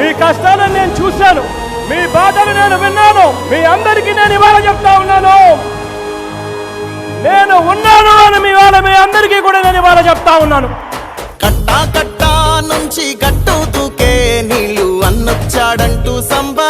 మీ కష్టాలను నేను చూశాను. మీ బాధలు నేను విన్నాను. మీ అందరికీ నేను ఇవాళ చెప్తా ఉన్నాను. నేను ఉన్నాను అని మీ వాళ్ళ మీ అందరికీ కూడా నేను ఇవాళ చెప్తా ఉన్నాను. కట్టా కట్టా నుంచి గట్టు తూకే నీళ్ళు అన్నొచ్చాడంటూ సంబరంగా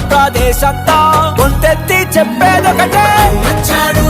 ప్రదేశంతా. అంతా గొంతెత్తి చెప్పేదొకటే. వచ్చాడు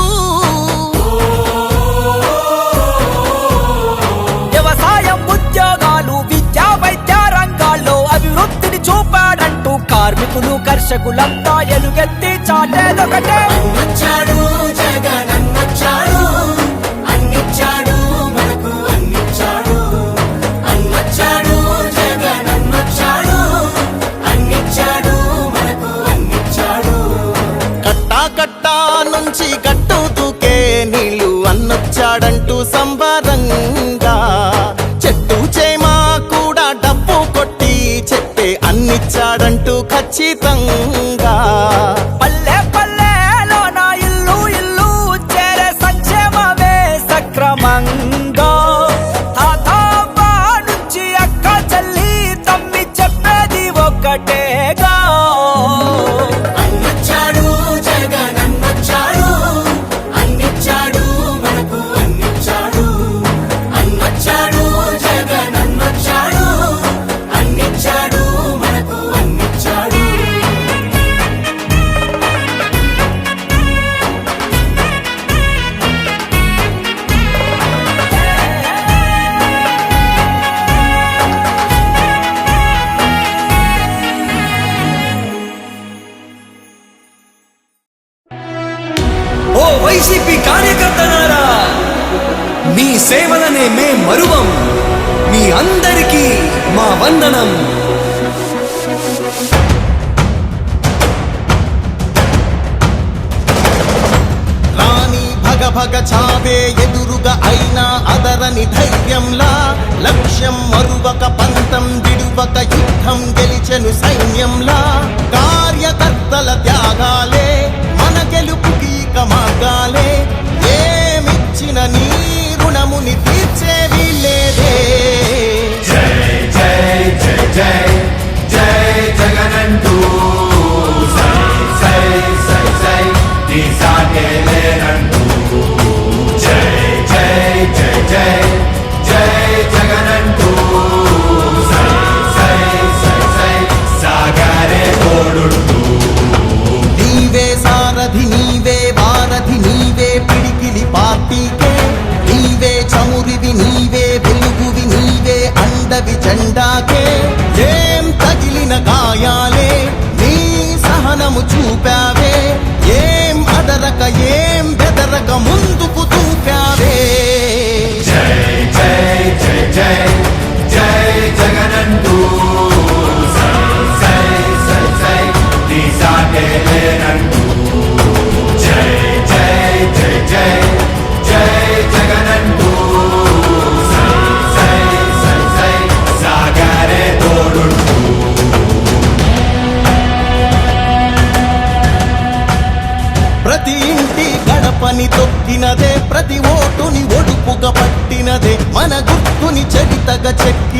దర్శకులంతా ఎలుగెత్తి చాటేదొకటే. వచ్చాడు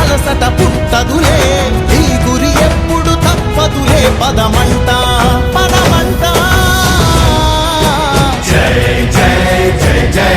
అలసట పుట్టదులే. ఈ గురి ఎప్పుడు తప్పదులే. పదమంట పదమంట జై జై జై జై.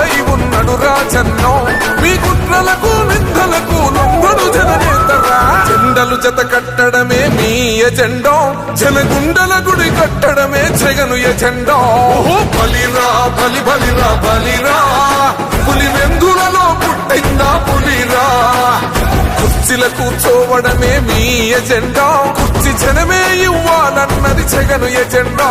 తోడై ఉన్నడు రాజన్నో. మీ కుట్రలకు నిందలకు లొంగడు జననేతరా. జెండలు జత కట్టడమే మీ ఎజెండో. జనగుండల గుడి కట్టడమే జగను ఎజెండో. బలిరా బలి బలిరా బలిరా. పులి వెందులలో పుట్టిందా పులిరా. కుర్చీల కూర్చోవడమే మీ ఎజెండా. కుర్చీ జనమే ఇవ్వాలన్నది జగను ఎజెండా.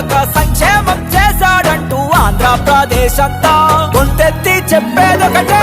యువకుల దాకా సంక్షేమం చేశాడంటూ ఆంధ్రప్రదేశ్ అంతా గొంతెత్తి చెప్పేదొకటే.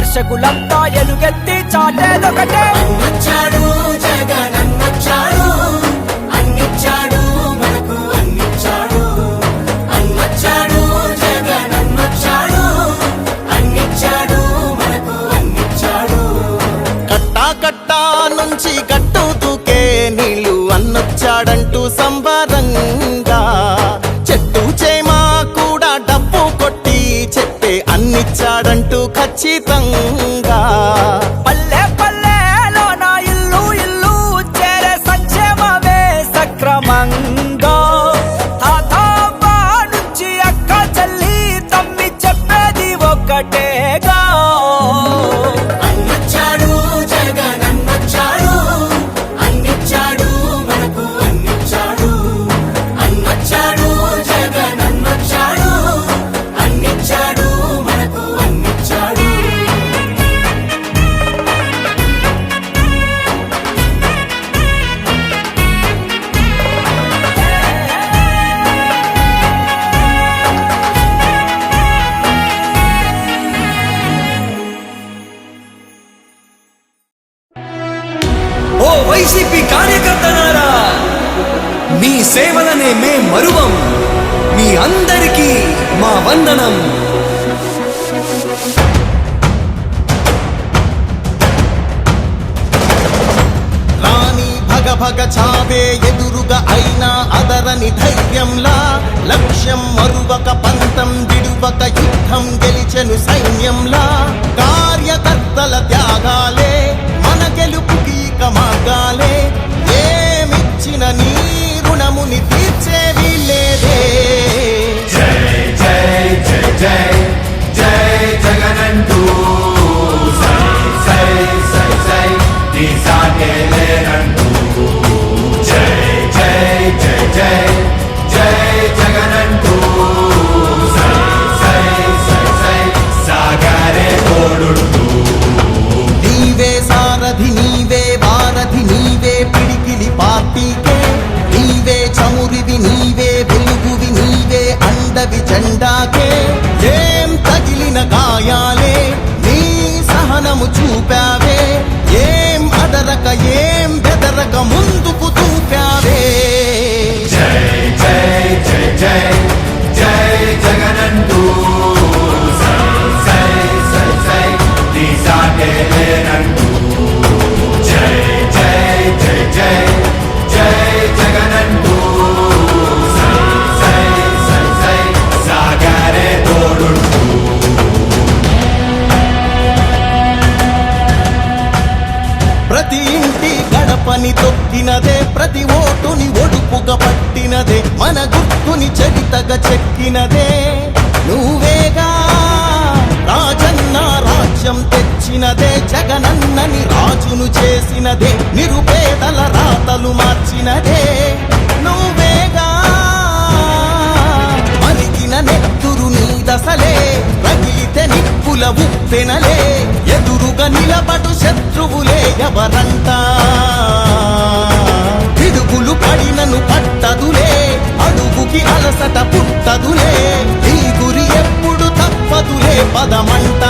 దర్శకులంతా ఎలుగెత్తి చాటేదొకటే. తల్లి తమ్మి చెప్పేది ఒకటే భగ చావే ఎదురుగా అయినా అదరని ధైర్యంలా లక్ష్యం మరువక పంతం విడువక యుద్ధం గెలిచెను సైన్యంలా కార్యకర్తల త్యాగాలే మన గెలుపుకి ఇక మార్గాలే ఏమిచ్చిన నీ రుణముని తీర్చేవి లేదే నీవే సారథి నీవే వారధి నీవే పిడికిలి పార్టీకే. నీవే చమురివి నీవే వెలుగువి నీవే అండవి జెండాకే. ఏం తగిలిన గాయాలే రాతలు నువ్వేగా? మరిగిన నెత్తురు నీ దశలే రగిలితే నిప్పుల ఉప్పెనలే ఎదురుగా నిలబడు శత్రువులే ఎవరంట? పిడుగులు పడినను పట్టదులే అడుగుకి అలసట పుట్టదులే నీ గురి ఎప్పుడు తప్పదులే పదమంటా?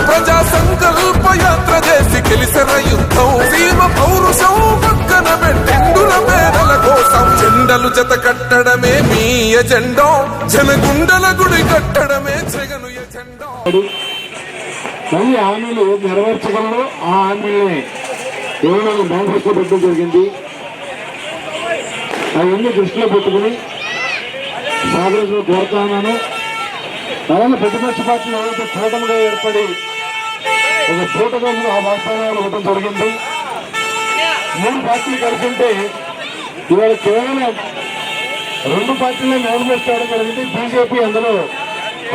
ప్రజా సంకల్ప యాత్ర చేసి గెలిసిన యుద్ధం. సీమ పౌరుషం పక్కన పెట్టిండుల మేడల కోసం. జెండలు జత కట్టడమే మీ ఎజెండో. జనగుండల గుడి కట్టడమే జగను ఎజెండో. మళ్ళీ హామీలు నెరవేర్చడంలో ఆ హామీల్ని ఏమైనా మేనిఫెస్టో పెట్టడం జరిగింది? అవన్నీ దృష్టిలో పెట్టుకుని సాగరంలో ఉన్నాను. అలాగే ప్రతిపక్ష పార్టీలు ఏదైతే కూటమిగా ఏర్పడి ఒక కూటమి ఆ వాగ్దానాలు ఇవ్వడం జరిగింది. మూడు పార్టీలు కలిసి ఉంటే ఇవాళ కేవలం రెండు పార్టీలే మేనిఫెస్టో అవడం జరిగింది. బీజేపీ అందులో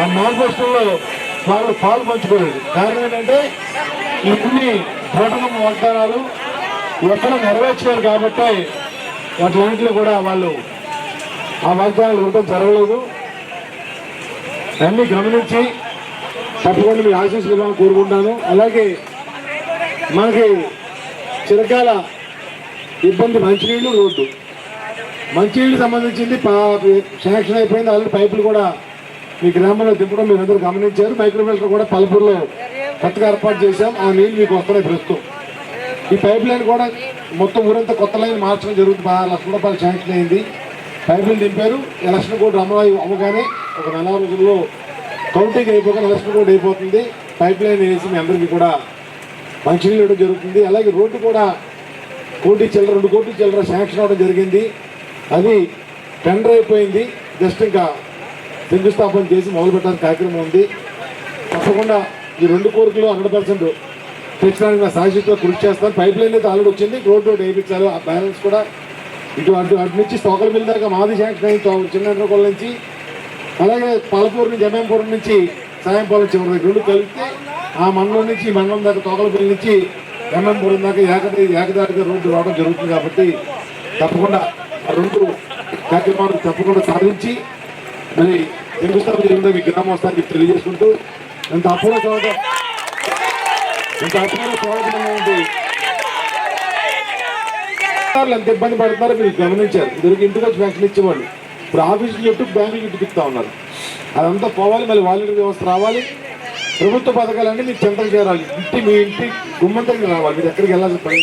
ఆ మేనిఫెస్టోలో వాళ్ళు పాలు పంచుకోలేదు కారణం ఏంటంటే ఇన్ని కూటమి వాగ్దానాలు ఎక్కడ నెరవేర్చారు కాబట్టి వాటిలన్నింటిలో కూడా వాళ్ళు ఆ వాగ్దానాలు ఇవ్వడం జరగలేదు. అన్నీ గమనించి తప్పకుండా మీ ఆశీస్సులు ఇవ్వాలని కోరుకుంటాను. అలాగే మనకి చిరకాల ఇబ్బంది మంచినీళ్ళు రోడ్డు. మంచినీళ్ళు సంబంధించింది పా- శాంక్షన్ అయిపోయింది. ఆల్రెడీ పైపులు కూడా మీ గ్రామంలో దింపడం మీరు అందరూ గమనించారు. మైక్రో కూడా పలుపుల్లో కొత్తగా ఏర్పాటు చేశాం. ఆ నీళ్ళు మీకు వస్తున్నాయి ప్రస్తుతం. ఈ పైప్ లైన్ కూడా మొత్తం ఊరంతా కొత్త లైన్ మార్చడం జరుగుతుంది. పదహారు లక్షల రూపాయలు శాంక్షన్ అయింది. పైపులు దింపారు ఎలక్షన్ కూడా అమలు అవ్వగానే ఒక నెల రోజుల్లో కౌంటింగ్ అయిపోగానే ఎలక్షన్ కూడా అయిపోతుంది. పైప్ లైన్ వేసి మీ అందరికీ కూడా మంచినీళ్ళు ఇవ్వడం జరుగుతుంది. అలాగే రోడ్డు కూడా కోటి చిల్లర రెండు కోటి చిల్లర శాంక్షన్ అవ్వడం జరిగింది. అది టెండర్ అయిపోయింది. జస్ట్ ఇంకా శంకుస్థాపన చేసి మొదలు పెట్టడానికి కార్యక్రమం ఉంది. తప్పకుండా ఈ రెండు కోరికలు హండ్రెడ్ పర్సెంట్ తెచ్చడానికి నా సాయశక్తిలో కృషి చేస్తాను. పైప్ లైన్ అయితే ఆల్రెడీ వచ్చింది. రోడ్డు రోడ్ వేయించాలి ఆ బ్యాలెన్స్ కూడా ఇటు అటు అటు నుంచి తోకల మిల్ దాకా మాది శాంక్షన్ అయింది. చిన్న నుంచి అలాగే పాలపూర్ నుంచి ఎంఎంపురం నుంచి సాయంపాలెం చివరి దగ్గర రెండు కలిపితే ఆ మండలం నుంచి మండలం దాకా తోకలపల్లి నుంచి ఎంఎంపురం దాకా ఏకద ఏకదాటిగా రోడ్డు రావడం జరుగుతుంది కాబట్టి తప్పకుండా ఆ రెండు కార్యక్రమాలు తప్పకుండా సాధించి మరి శంకుస్థాపన జరిగిందో మీ గ్రామస్థానికి తెలియజేసుకుంటూ ఎంత అపూర్వ చోట ఇంత అపూర్వ స్వాగతం ఎంత ఇబ్బంది పడుతున్నారో మీరు గమనించారు. ఇద్దరికి ఇంటికి వచ్చి వ్యాక్సిన్ ఇచ్చేవాళ్ళు. ఇప్పుడు ఆఫీసులు చుట్టూ బ్యాంకులు చుట్టూ తిప్పుతా ఉన్నారు. అదంతా పోవాలి మళ్ళీ వాలంటీర్ వ్యవస్థ రావాలి. ప్రభుత్వ పథకాలన్నీ మీ చెంతకు చేరాలి. ఇంటి మీ ఇంటి గుమ్మం దగ్గర రావాలి. మీరు ఎక్కడికి వెళ్ళాల్సిన పని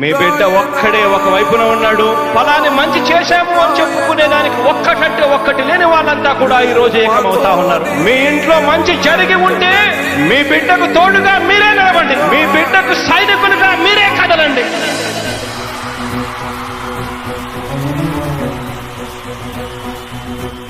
మీ బిడ్డ ఒక్కడే ఒక వైపున ఉన్నాడు. ఫలాన్ని మంచి చేశాము అని చెప్పుకునే దానికి ఒక్కటంటే ఒక్కటి లేని వాళ్ళంతా కూడా ఈ రోజు ఏకమవుతా ఉన్నారు. మీ ఇంట్లో మంచి జరిగి ఉంటే మీ బిడ్డకు తోడుగా మీరే నిలబండి మీ బిడ్డకు సైనికులుగా మీరే కదలండి. Thank you.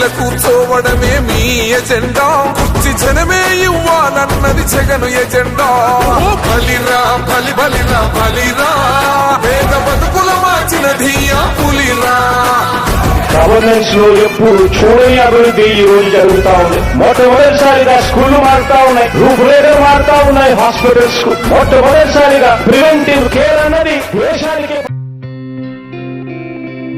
కుర్చీల కూర్చోవడమే మీ ఎజెండా. కుర్చీ జనమే ఇవ్వాలన్నది జగను ఎజెండా. ఓ బలిరా బలి బలిరా బలిరా. పేద బతుకుల మార్చిన ధీయా పులిరా. గవర్నెన్స్లో ఎప్పుడు చూడని అభివృద్ధి ఈ రోజు జరుగుతా ఉంది. మొట్టమొదటిసారిగా స్కూళ్ళు మారుతా ఉన్నాయి. రూపురేఖలు మారుతా ఉన్నాయి. హాస్పిటల్స్కు మొట్టమొదటిసారిగా ప్రివెంటివ్ కేర్ అన్నది దేశానికి